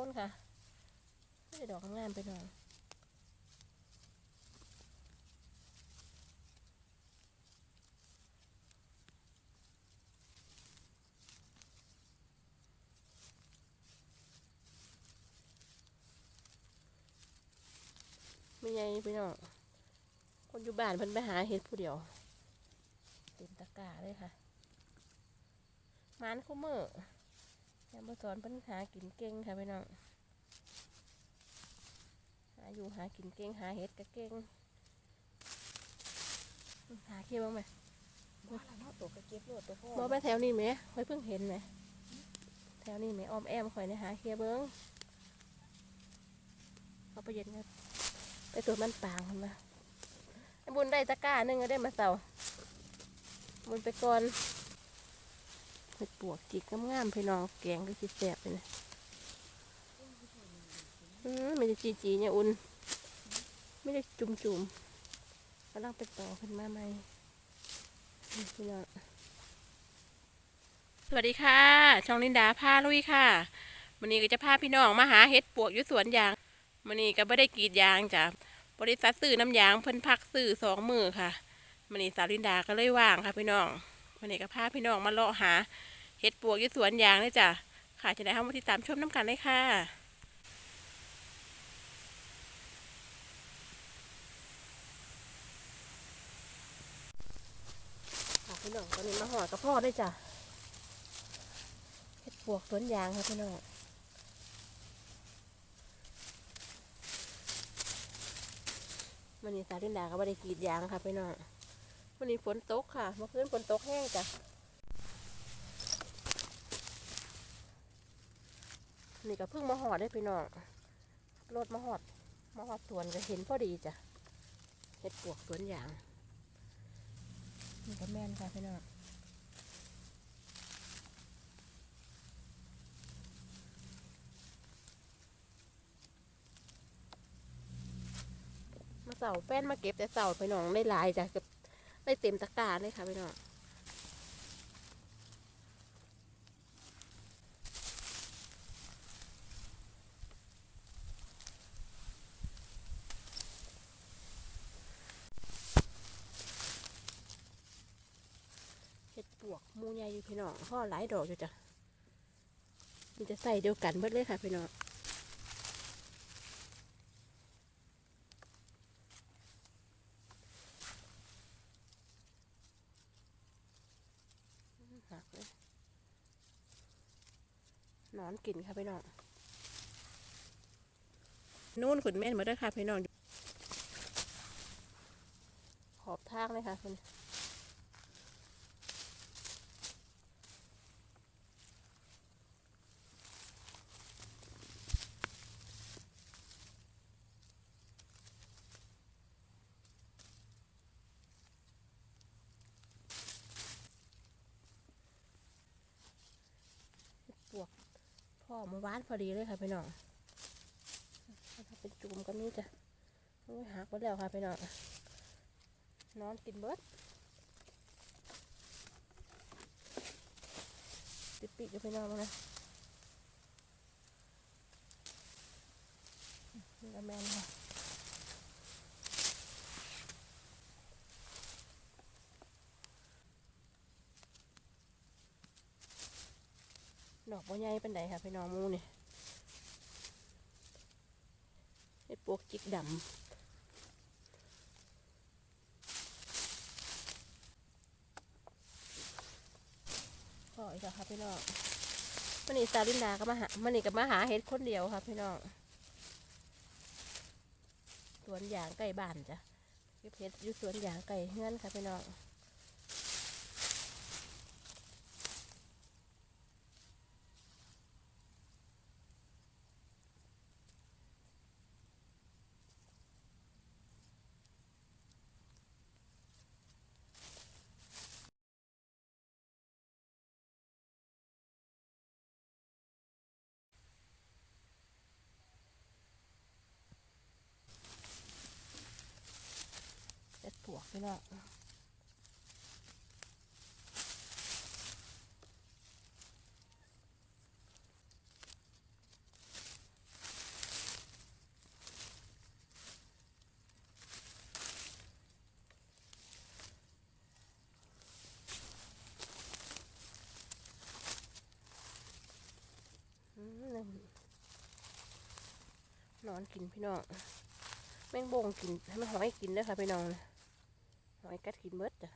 ้นค่ะไม่ได้ดอกงามไปหน่อยไม่ใหญ่ไปหน่อยคนอยู่บ้านเพิ่นไปหาเห็ดผู้เดียว เต็มตะกร้าเลยค่ะมันคู่มือ ยามบ่สอนเพิ่นหากินเก่งค่ะพี่น้องหาอยู่หากินเก่งหาเห็ดก็เก่งหาเกี่ยวบ้างไหมว่าแล้วเนาะตัวกระเก็บรวดตัวพ่อมอไปแถวนี้ไหมค่อยเพิ่งเห็นไหมแถวนี้ไหมออมแอมข่อยในหาเคียเบิ้งเอาไปเย็นกันไปตัวมันปางมันมาไอ้บุญได้ตะกร้าหนึงก็ได้มาเสาบุญไปก่อน เห็ดปวกจิกงามๆพี่น้องแกงก็คิแสบเลยนะอืมไม่ได้จีจีเนี่ยอุ่น ไม่ได้จุ่มๆกำลังไปต่อขึ้นมาใหม่พี่น้องสวัสดีค่ะ ช่องลินดาพาลุยค่ะวันนี้ก็จะพาพี่น้องมาหาเห็ดปวกอยู่สวนยางวันนี้ก็ไม่ได้กรีดยางจ้ะบริษัทซื้อน้ำยางเพิ่นพักซื้อสองมือค่ะวันนี้สาวลินดาก็เลยว่างค่ะพี่น้องวันนี้ก็พาพี่น้องมาเลาะหา เห็ดปวกอยู่สวนยางเลยจ้ะค่ะจะได้เข้ามาติดตามชมน้ำกันเลยค่ะค่ะพี่น้องตอนนี้มาหอดกระเพาะได้จ้ะเห็ดปวกสวนยางค่ะพี่น้องวันนี้สาลินดาก็ไม่ได้กรีดยางค่ะพี่น้องวันนี้ฝนตกค่ะเมื่อคืนฝนตกแห้งจ้ะ นี่ก็เพิ่งมาหอดได้พี่น้องรถมาหอดมาหอดสวนก็เห็นพอดีจ้ะเห็ดปวกสวนยางนี่ก็แม่นค่ะพี่น้องมาเสาแป้นมาเก็บแต่เสาไปน้องได้หลายจ้ะเกับได้เต็มตะกร้าเลยค่ะพี่น้องเห็ดปวกหมูใหญ่อยู่ พี่น้องห่อหลายดอกอยู่จ้ะมันจะใส่เดียวกันเบิดเลยค่ะพี่น้องหักเลยนอนกินค่ะพี่น้องนู่นขุนแม่นมาด้วยค่ะพี่น้องขอบทางเลยค่ะคุณปวกพ่อมา หวานพอดีเลยค่ะพี่น้องเอาเป็นจุ่มก็มีจ้ะหักไปแล้วค่ะพี่น้องนอนกินเบิดติดปีกกับพี่น้องนะนี่ก็แมนค่ะ ดอกบัวใหญ่เป็นไดค่ะพี่น้องมูนี่เห็ดปวกจิกดำขออีกแล้วค่ะพี่น้องมันนี่ซาลินดาก็มาหามันนี่ก็มาหาเห็ดคนเดียวค่ะพี่น้องสวนยางใกล้บ้านจ้ะเก็บเห็ดอยู่สวนยางใกล้เฮือนค่ะพี่น้อง พี่น้องนอนกินพี่น้องแม่งบงกินให้มันหอยกินได้ค่ะพี่น้องนะ หอยกัดกินเบิดจ้ะ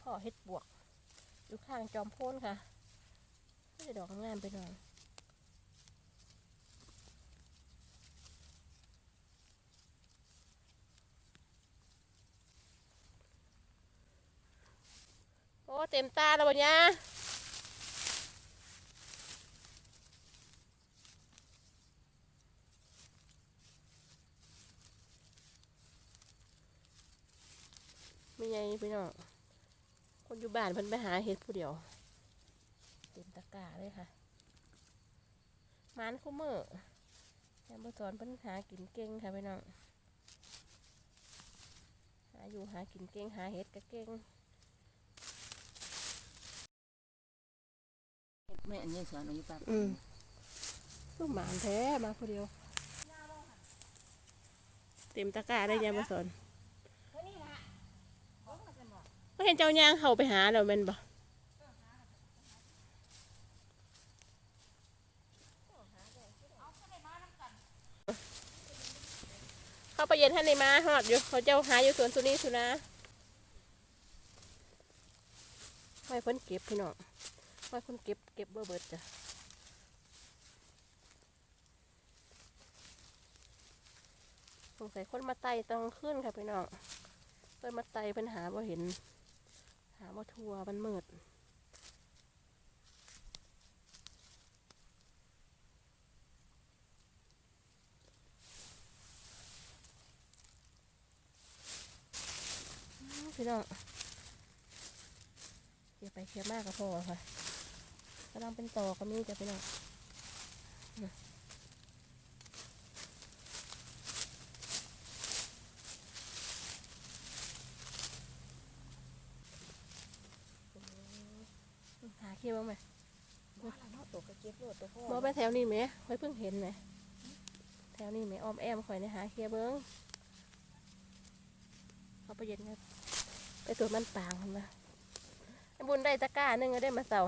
พ่อเฮ็ดบวกอยู่ข้างจอมโพ้นค่ะไม่ได้ดอกงามไปหน่อยโอ้เต็มตาแล้ววันนี้ไม่ไงพี่น้องคนอยู่บ้านเพิ่นไปหาเห็ดผู้เดียว เต็มตะกร้าเลยค่ะหมันคู่มือแอมเบอร์สอนเพิ่นหากินเก่งค่ะพี่น้องหาอยู่หากินเก่งหาเห็ดก็เก่งแม่อันนี้สอนอายุปากอืมสู้หมานแท้มาผู้เดียว เต็มตะกร้าได้ยังมาสอนก็ เห็นเจ้ายางเขาไปหาแล้วแม่นบ่เข้าไปเย็นท่านในมาหอดอยู่เขาเจ้าหาอยู่สวนสุนีสุนะไม่เพิ่นเก็บพี่น้องไม่เพิ่นเก็บเก็บเบอร์เบิดจ้ะสงสัยคนมาไต่ตอนขึ้นค่ะพี่น้องเพิ่นมาไต่เพิ่นหาบ่เห็น หาบ่ทัวมันมืดพี่น้องเขี่ยไปเขี่ยมากก็พอค่ะกำลังเป็นต่อก็มีจะพี่น้อง หาเขี่ยบ้าง ไหมว่าแล้วเนาะตัวกระเก็บโลดตัวพ่อมอไปแถวนี้ไหมค่อยเพิ่งเห็นไหมแถวนี้ไหมอ้อมแอมข่อยในหาเคียเบิ้งเอาไปเย็นครับไปตัวมันปางมันนะไอ้บุญได้ตะกร้าหนึงก็ได้มาเสา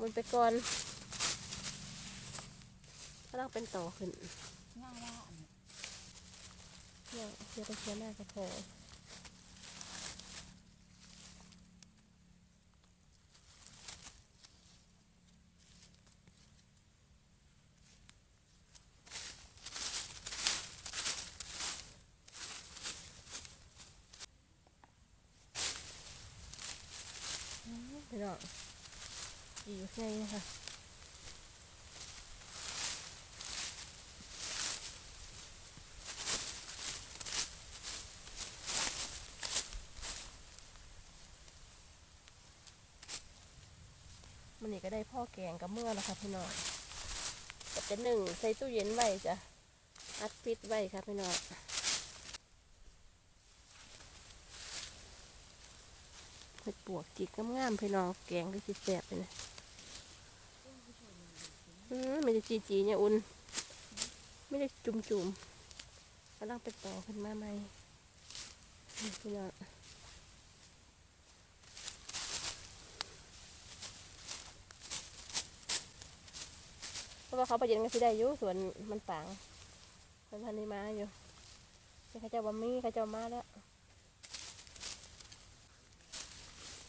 บุญไปก่อนก็ต้องเป็นต่อขึ้นง่ายว่าอันเนี่ยเคียไปเคียหน้าก็พออืมพี่น้องดีอยู่ ไงนะคะมันนี่ก็ได้พ่อแกงกับเมื่อแล้วค่ะพี่น้องก็จะหนึ่งใส่ตู้เย็นไว้จ้ะอัดฟิตไว้ค่ะพี่น้องเห็ดปวกจิกงามๆพี่น้องแกงก็สิแสบเลยนะ มไม่ได้จีจีๆเนี่ยอุ่น ไม่ได้จุ่มๆกำลังเป็นต่อขึ้นมาใหม่พี่น้องเพราะว่าเขาไปเย็นกันสิได้อยู่สวนมันปังมันพันนี้มาอยู่นี่เขาเจะบะมี่เขาเจะมาแล้ว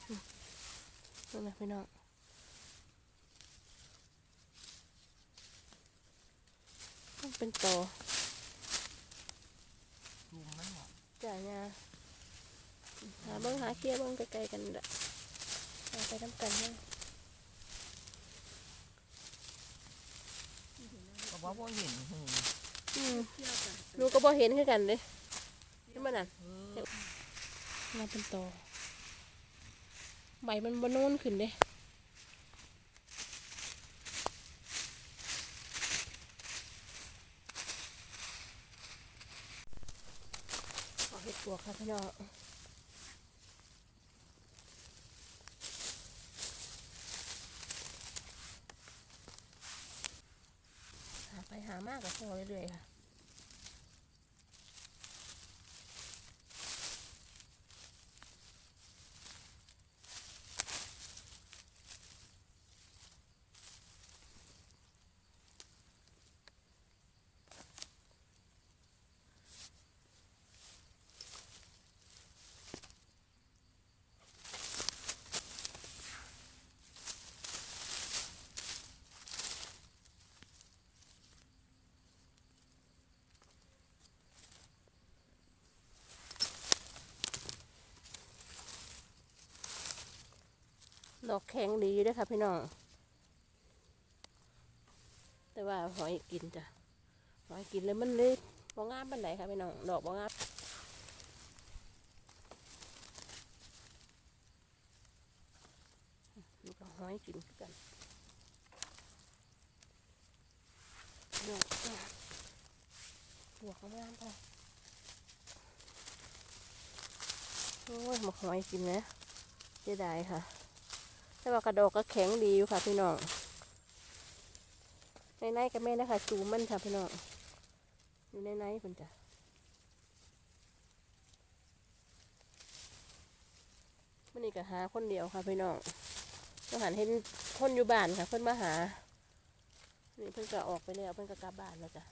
อืมนั่นนะพี่น้องมัน เป็นโตอลุงมันเหรอจ่ายยาหาเบิ้งหาเคลียร์เบิ้งไกลๆกันแหละเอาไปทำกันเนาะก็ว่าบ่เห็นหูอืมหนูก็บ่เห็นคือกันเลยนี่มันน่ะเออมาเป็นตอใบมันบนูนขึ้นเด้เอาเห็ดป วกค่ะพี่น้องหาไปหามากกับพอเรื่อยๆค่ะ ดอกแข็งดีด้วยค่ะพี่น้อง แต่ว่าหอยกินจ้ะหอยกินเลยมันเลยบ่งงามปานไหนค่ะพี่น้อง ดอกบ่งงามนี่ก็หอยกินกันดอกจ้ะดอกงามไปโอ้ยหมกหอยกินนะเสียดายค่ะ แต่ว่ากระดอกก็แข็งดีอยู่ค่ะพี่น้องในในๆก็แม่นะคะจูมันค่ะพี่น้องอยู่ในในๆเพิ่นจ้ะมันนี่ก็หาคนเดียวค่ะพี่น้องก็หันเห็นคนอยู่บ้านค่ะเพิ่นมาหา นี่เพิ่นก็ออกไปแล้วเพิ่นก็กลับบ้านแล้วจ้ะ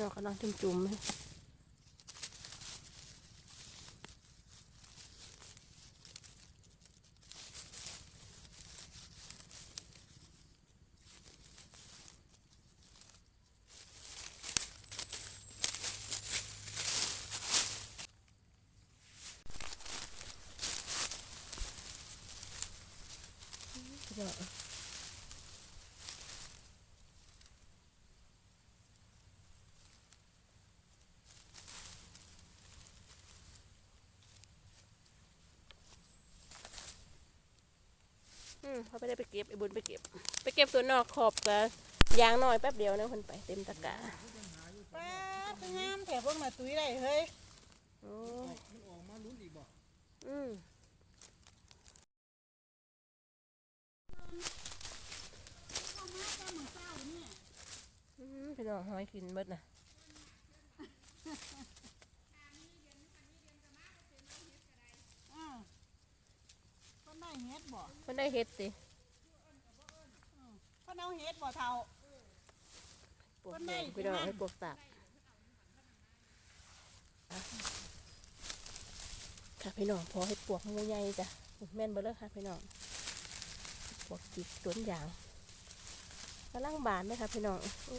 อืมพี่น้องกำลังจุ่มจุ่มๆ เขาไปได้ไปเก็บไอ้บุญไปเก็บ ไปเก็บตัวนอกขอบกับยางน้อยแป๊บเดียวนะเพิ่นไปเต็มตะกร้าป้าดงามแถบพวกมาตุ้ยได้เฮ้ยโอ้มันออกมาลุ้นอีกบ่อืมอืมพี่น้องหอยกินเบิดนะ อ่าคนได้ เฮ็ดบ่เพิ่นได้เฮ็ดสิคนเอาเฮ็ดบ่เท่าปวกเพิ่นแดได้งสิพี่น้องนะให้ปวกตากอะค่ะพี่น้องพอให้ปวกงูใหญ่จ้ะแม่นเบิดเลยค่ะพี่น้องปวกจิกสวนยางกำลังบานไหมคะพี่น้องโอ้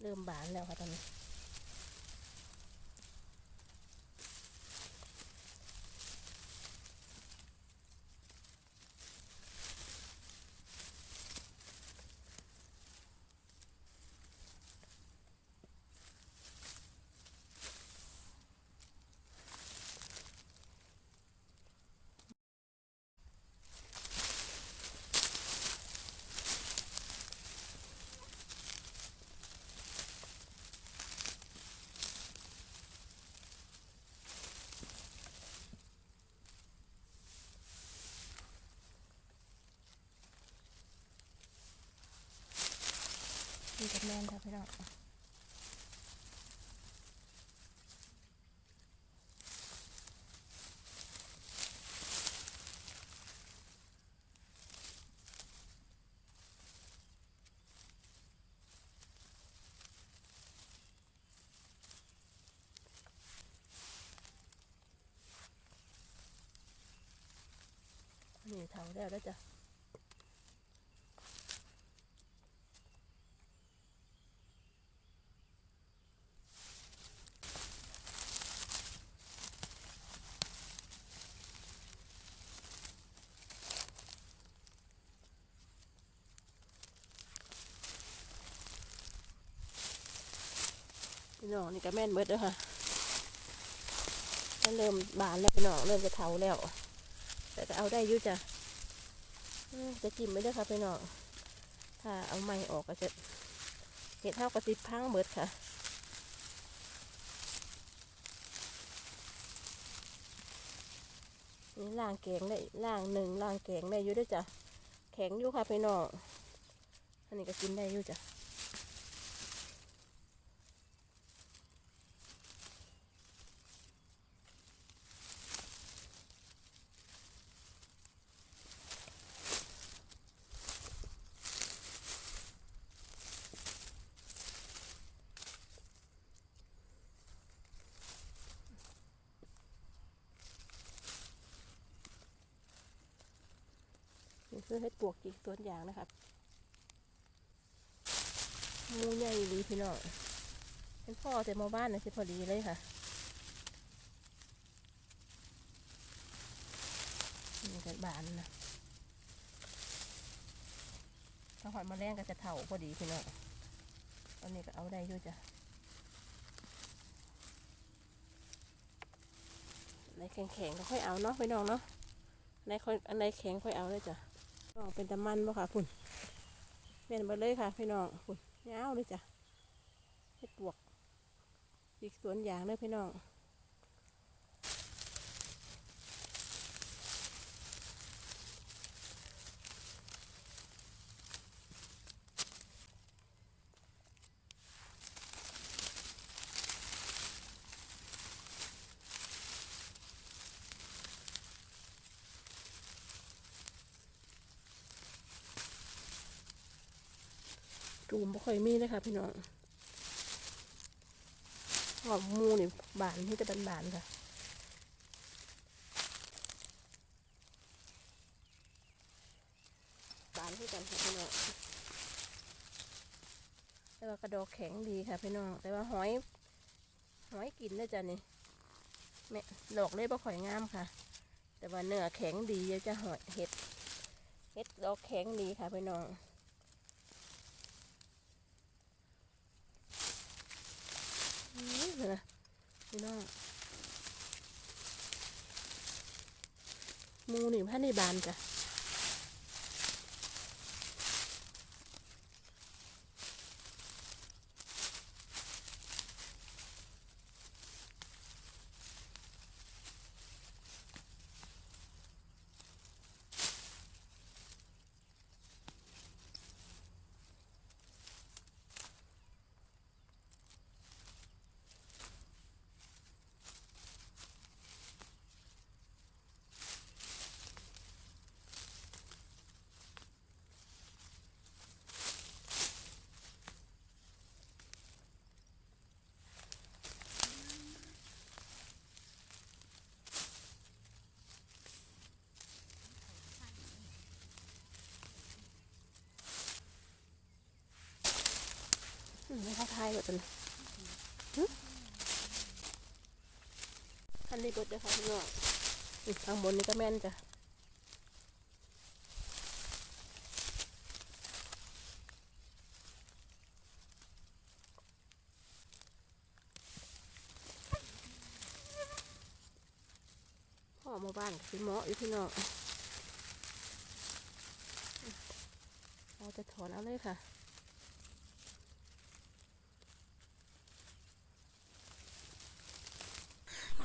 เริ่มบานแล้วค่ะตอนนี้ นี่ กันค่ะพี่น้องนี่เถาแล้วแล้วจ้ะ พี่น้องนี่ก็แม่นเบิดแล้วค่ะก็เริ่มบานแล้วพี่น้องเริ่มจะเทาแล้ว แต่ก็เอาได้ยู่จ้ะจะจิ้มไม่ได้ค่ะพี่น้องถ้าเอาไม้ออกก็จะเห็ดเท่ากระติบพังเบิดค่ะนี่ล่างแกงได้ล่างหนึ่งล่างแกงได้อยู่ด้วยจ้ะแข็งอยู่ค่ะพี่น้องอันนี้ก็กินได้อยู่จ้ะ คือเฮ็ดปวกจิกสวนยางนะครับมูใหญ่ดีพี่น้องเป็นพ่อแต่มาบ้านนะสิพอดีเลยค่ะนี่กันบานนะถ้าหอยแมาแรงก็จะเถ่าพอดีพี่น้องตอนนี้ก็เอาได้อยู่จ้ะในแข็งๆก็ค่อยเอาเนาะพี่น้องเนาะในค่อยอันในแข็งค่อยเอาเลยจ้ะ น้องเป็นตะมันบ่ค่ะคุณเม่นไปเลยค่ะ พี่น้องคุณยาวเลยจ้ะเห็ดปวกอีกสวนยางเลยพี่น้อง จูมบ่ค่อยมีเลยค่ะพี่น้องหอมมูนี่บานที่จะเป็นบานค่ะบานที่กันค่ะพี่น้องแต่ว่ากระดอกแข็งดีค่ะพี่น้องแต่ว่าหอยหอยกินได้จ้ะนี่แม่ดอกเล็บบ่ค่อยงามค่ะ แต่ว่าเนื้อแข็งดีจะหอยเห็ดเห็ดดอกแข็งดีค่ะพี่น้อง นี่นะพี่น้องมูนี่พันในบานจ้ะ ไม่เข้าทายแบบนั้นอันนี้บดเด้อค่ะพี่น้องข้างบนนี่ก็แม่นจ้ะพ่อมาบ้านคือเหมาะอยู่พี่น้องเราจะถอนเอาเลยค่ะ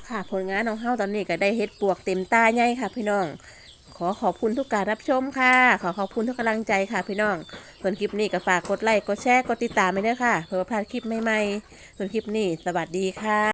ค่ะ ผลงานของเฮาตอนนี้ก็ได้เฮ็ดปวกเต็มตาใหญ่ค่ะ พี่น้อง ขอขอบคุณทุกการรับชมค่ะ ขอขอบคุณทุกกำลังใจค่ะ พี่น้องส่วนคลิปนี้ก็ฝากกดไลค์กดแชร์กดติดตามไปด้วยค่ะ เพื่อพลาดคลิปใหม่ๆส่วนคลิปนี้สวัสดีค่ะ